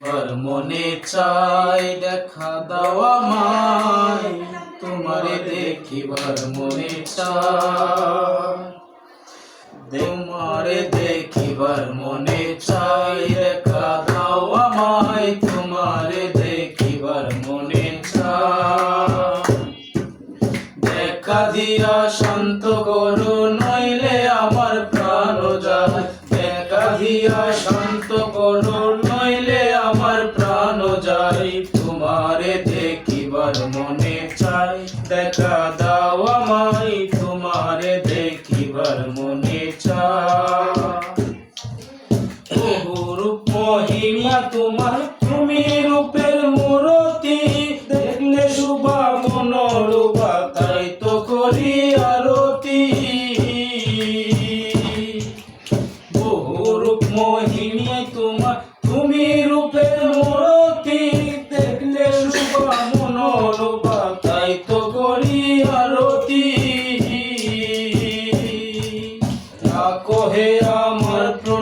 আর মনে চাই দেখা দাওয়া মাই তোমারে দেখিবার মনে চাই তোমারে দেখিবার মনে চাই দেখা দাওয়া মাই তোমারে দেখিবার মনে চাই দেখা দিয়া শান্ত করো নইলে আমার প্রাণ যায় দেখা দিয়া শান্ত তোমারে দেখিবার মনে চাই। দেখা দাও আমায়, তোমারে দেখিবার মনে চাই। রূপ মহিমা তোমার, তুমি রূপের মূরতি। দেখলে শুভা মনোরূপা তাই তো করি আরতি। বহু রূপ মহিমা তোমার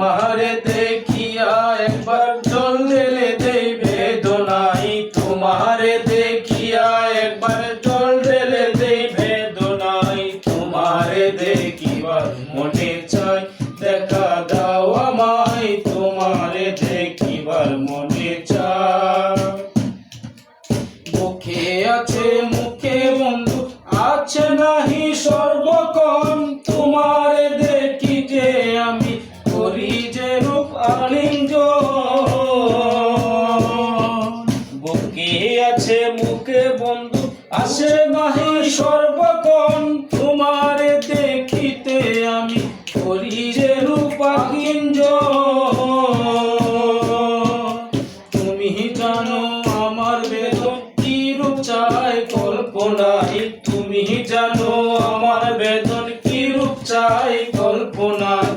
তোমারে দেখিয়া একবার তোমারে দেখিয়া একবার জল তোমারে দেখিবার মনে চাই, দেখা দাও আমায়। তোমারে দেখিবার মনে চাই। মুখে আছে মুখে যে রূপ আলিঙ্গ বুকে আছে মুখে বন্ধু, আসে নাহি সর্বক্ষণ দেখিতে আমি করি যে রূপ তুমি জানো আমার বেদন কি রূপ কল্পনাই। তুমি জানো আমার বেদন কি রূপ চাই কল্পনায়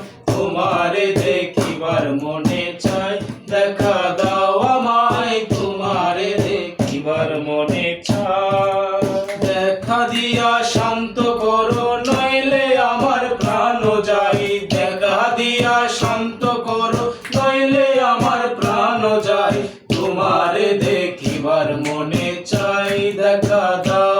শান্ত করো, নইলে আমার প্রাণ যাই দেখা দিয়া শান্ত করো, নইলে আমার প্রাণ যাই তোমারে দেখিবার মনে চাই, দেখা দাও।